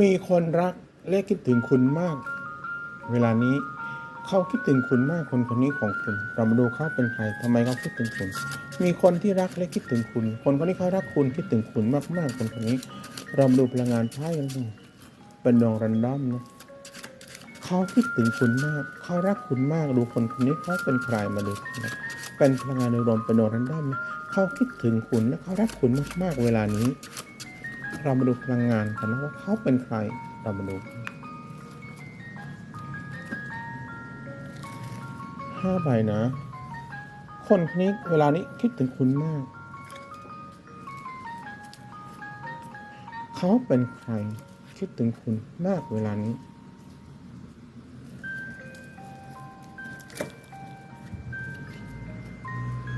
มีคนรักและคิดถึงคุณมาก เวลานี้เขาคิดถึงคุณมากคนคนนี้ของคุณ เรามาดูเขาเป็นใครทำไมเขาคิดถึงคุณ มีคนที่รักและคิดถึงคุณ คนคนนี้เขารักคุณคิดถึงคุณมากๆคนคนนี้ เรามาดูพลังงานไพ่กันดูเป็นดวงรันดอมนะเขาคิดถึงคุณมาก เขารักคุณมากดูคนคนนี้เขาเป็นใครมาดูนะเป็นพลังงานในรวมเป็นดวงรันดอมนะเขาคิดถึงคุณและเขารักคุณมากๆเวลานี้ เรามาดูพลังงานกันนะว่าเขาเป็นใครเรามาดูห้าใบนะ คนคนนี้เวลานี้คิดถึงคุณมาก เขาเป็นใครคิดถึงคุณมากเวลานี้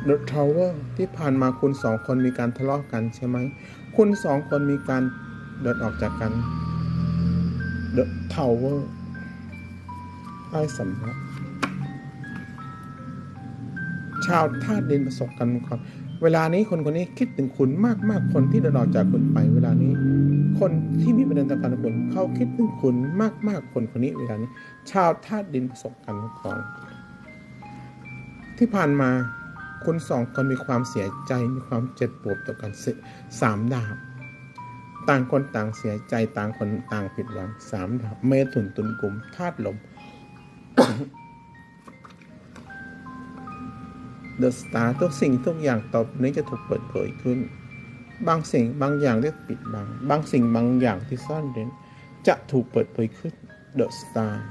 The Tower ที่ผ่านมาคุณสองคนมีการทะเลาะกันใช่ไหม คุณสองคนมีการเดินออกจากกัน The Tower ไอ้สำรับชาวธาตุดินประสบกันก่อนเวลานี้คนคนนี้คิดถึงคุณมากมากคนที่เดินออกจากคุณไป เวลานี้ คนที่มีประเด็นต่อกันกับคุณเขาคิดถึงคุณมากมากคนคนนี้เวลานี้ ชาวธาตุดินประสบกันก่อน ที่ผ่านมา คุณสองคนมีความเสียใจมีความเจ็บปวดต่อกันสิสามดาบ ต่างคนต่างเสียใจต่างคนต่างผิดหวังสามดาบเมถุนตุนกลุ่มธาตุลม เดอะสตาร์ทุกสิ่งทุกอย่างต่อไปนี้จะถูกเปิดเผยขึ้น บางสิ่งบางอย่างที่ปิดบัง บางสิ่งบางอย่างที่ซ่อนเร้นจะถูกเปิดเผยขึ้นเดอะสตาร์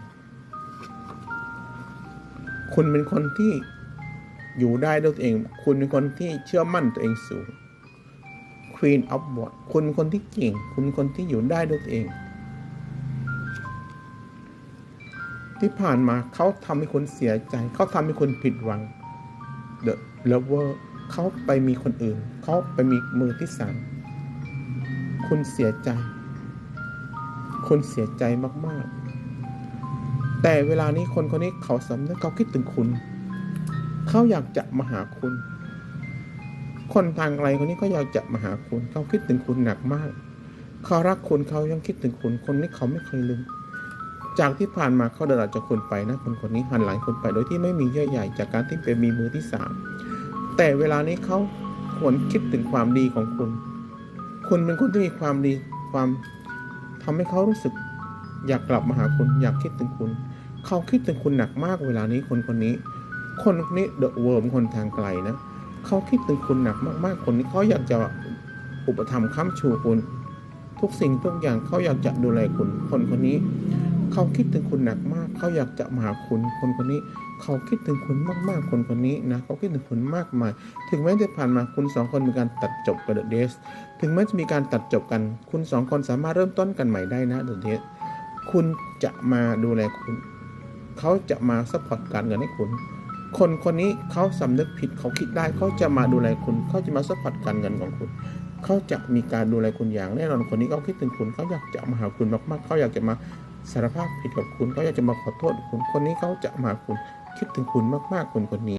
คุณเป็นคนที่ อยู่ได้ด้วยตัวเอง คุณเป็นคนที่เชื่อมั่นตัวเองสูง Queen of w a r d คุณเป็นคนที่เก่ง คุณเป็นคนที่อยู่ได้ด้วยตัวเอง ที่ผ่านมาเขาทำให้คุณเสียใจ เขาทำให้คุณผิดหวัง The Lover เขาไปมีคนอื่น เขาไปมีมือที่สามคุณเสียใจ คุณเสียใจมาก ๆ แต่เวลานี้คนคนนี้เขาสำนึกเขาคิดถึงคุณ เขาอยากจะมาหาคุณ คนทางไกลคนนี้ก็อยากจะมาหาคุณ เขาคิดถึงคุณหนักมาก เขารักคุณเขายังคิดถึงคุณคนนี้เขาไม่เคยลืม จากที่ผ่านมาเขาเดินออกจากคุณไปนะคนคนนี้หันหลังคุณไปโดยที่ไม่มีเยื่อใยจากการที่ไปมีมือที่สามแต่เวลานี้เขาควรคิดถึงความดีของคุณ คุณเป็นคนที่มีความดีความทำให้เขารู้สึก อยากกลับมาหาคุณอยากคิดถึงคุณ เขาคิดถึงคุณหนักมากเวลานี้คนคนนี้ คนนนี้เดอะเวิร์มคนทางไกลนะเขาคิดถึงคุณหนักมาก ๆ คนนี้เขาอยากจะอุปถัมภ์ค้ำชูคุณ ทุกสิ่งทุกอย่างเขาอยากจะดูแลคุณ คนคนนี้เขาคิดถึงคุณหนักมากเขาอยากจะมาหาคุณ คนคนนี้เขาคิดถึงคุณมากๆ คนคนนี้นะเขาคิดถึงคุณมากมาย ถึงแม้จะผ่านมาคุณสองคนมีการตัดจบกับเดอะเดสถึงแม้จะมีการตัดจบกัน คุณสองคนสามารถเริ่มต้นกันใหม่ได้นะเดอะเดสคุณจะมาดูแลคุณเขาจะมาซัพพอร์ตการเงินให้คุณ คนคนนี้เขาสำนึกผิดเขาคิดได้เขาจะมาดูแลคุณเขาจะมาซัพพอร์ตการเงินของคุณเขาจะมีการดูแลคุณอย่างแน่นอนคนนี้เขาคิดถึงคุณเขาอยากจะมาหาคุณมากๆเขาอยากจะมาสารภาพผิดกับคุณเขาอยากจะมาขอโทษคุณคนนี้เขาจะมาคุณคิดถึงคุณมากๆคนคนนี้